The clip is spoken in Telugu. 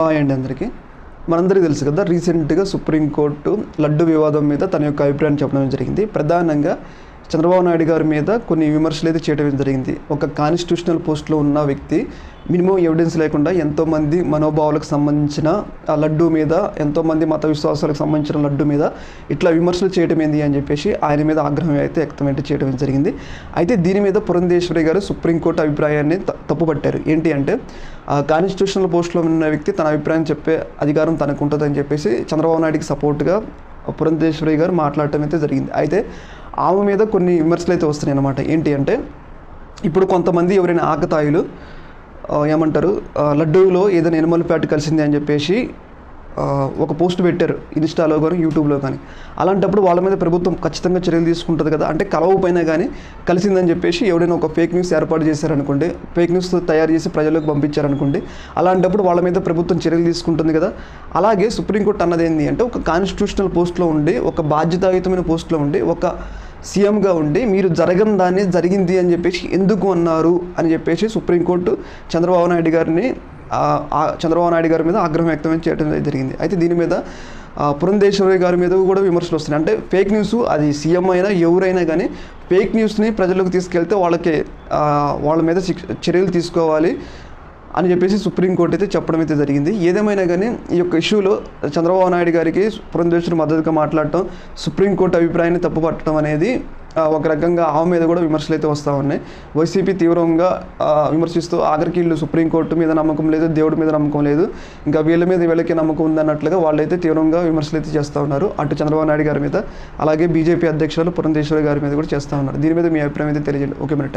హాయ్ అండి అందరికీ. మనందరికీ తెలుసు కదా రీసెంట్గా సుప్రీంకోర్టు లడ్డు వివాదం మీద తన యొక్క అభిప్రాయం చెప్పడం జరిగింది. ప్రధానంగా చంద్రబాబు నాయుడు గారి మీద కొన్ని విమర్శలు అయితే చేయడం జరిగింది. ఒక కాన్స్టిట్యూషనల్ పోస్ట్లో ఉన్న వ్యక్తి మినిమం ఎవిడెన్స్ లేకుండా ఎంతోమంది మనోభావాలకు సంబంధించిన ఆ లడ్డు మీద ఎంతోమంది మత విశ్వాసాలకు సంబంధించిన లడ్డు మీద ఇట్లా విమర్శలు చేయడం ఏంది అని చెప్పేసి ఆయన మీద ఆగ్రహం అయితే వ్యక్తమైతే చేయడం జరిగింది. అయితే దీని మీద పురంధేశ్వరి గారు సుప్రీంకోర్టు అభిప్రాయాన్ని త- తప్పుపట్టారు. ఏంటి అంటే ఆ కాన్స్టిట్యూషనల్ పోస్ట్లో ఉన్న వ్యక్తి తన అభిప్రాయం చెప్పే అధికారం తనకు ఉంటుందని చెప్పేసి చంద్రబాబు నాయుడికి సపోర్ట్గా పురంధేశ్వరి గారు మాట్లాడటం అయితే జరిగింది. అయితే ఆమె మీద కొన్ని విమర్శలు అయితే వస్తున్నాయి అన్నమాట. ఏంటి అంటే ఇప్పుడు కొంతమంది ఎవరైనా ఆకతాయిలు ఏమంటారు లడ్డూలో ఏదైనా ఎనిమల్ ఫ్యాట్ కలిసింది అని చెప్పేసి ఒక పోస్ట్ పెట్టారు. ఇన్స్టాలో కానీ యూట్యూబ్లో కానీ. అలాంటప్పుడు వాళ్ళ మీద ప్రభుత్వం ఖచ్చితంగా చర్యలు తీసుకుంటుంది కదా. అంటే కలవపోయినా కానీ కలిసిందని చెప్పేసి ఎవడైనా ఒక ఫేక్ న్యూస్ ఏర్పాటు చేశారనుకోండి ఫేక్ న్యూస్ తయారు చేసి ప్రజలకు పంపించారనుకోండి అలాంటప్పుడు వాళ్ళ మీద ప్రభుత్వం చర్యలు తీసుకుంటుంది కదా. అలాగే సుప్రీంకోర్టు అన్నది ఏంటి అంటే ఒక కాన్స్టిట్యూషనల్ పోస్ట్లో ఉండి ఒక బాధ్యతాయుతమైన పోస్ట్లో ఉండి ఒక సీఎంగా ఉండి మీరు జరగని దాన్ని జరిగింది అని చెప్పేసి ఎందుకు అన్నారు అని చెప్పేసి సుప్రీంకోర్టు చంద్రబాబు నాయుడు గారిని చంద్రబాబు నాయుడు గారి మీద ఆగ్రహం వ్యక్తం చేయడం జరిగింది. అయితే దీని మీద పురంధేశ్వరి గారి మీద కూడా విమర్శలు వస్తున్నాయి. అంటే ఫేక్ న్యూస్ అది సీఎం అయినా ఎవరైనా కానీ ఫేక్ న్యూస్ని ప్రజలకు తీసుకెళ్తే వాళ్ళకి వాళ్ళ మీద చర్యలు తీసుకోవాలి. అని చెప్పేసి సుప్రీంకోర్టు అయితే చెప్పడం అయితే జరిగింది. ఏదేమైనా కానీ ఈ యొక్క ఇష్యూలో చంద్రబాబు నాయుడు గారికి పురంధేశ్వరి మద్దతుగా మాట్లాడటం సుప్రీంకోర్టు అభిప్రాయాన్ని తప్పుపట్టడం అనేది ఒక రకంగా ఆమె మీద కూడా విమర్శలు అయితే వస్తూ ఉన్నాయి. వైసీపీ తీవ్రంగా విమర్శిస్తూ ఆఖరికి వీళ్ళు సుప్రీంకోర్టు మీద నమ్మకం లేదు దేవుడి మీద నమ్మకం లేదు. ఇంకా వీళ్ళ మీద వీళ్ళకి నమ్మకం ఉందన్నట్లుగా వాళ్ళైతే తీవ్రంగా విమర్శలు అయితే చేస్తూ ఉన్నారు. అటు చంద్రబాబు నాయుడు గారి మీద అలాగే బీజేపీ అధ్యక్షులు పురంధేశ్వరి గారి మీద కూడా చేస్తూ ఉన్నారు. దీని మీద మీ అభిప్రాయం అయితే తెలియజేయండి. ఓకే మరి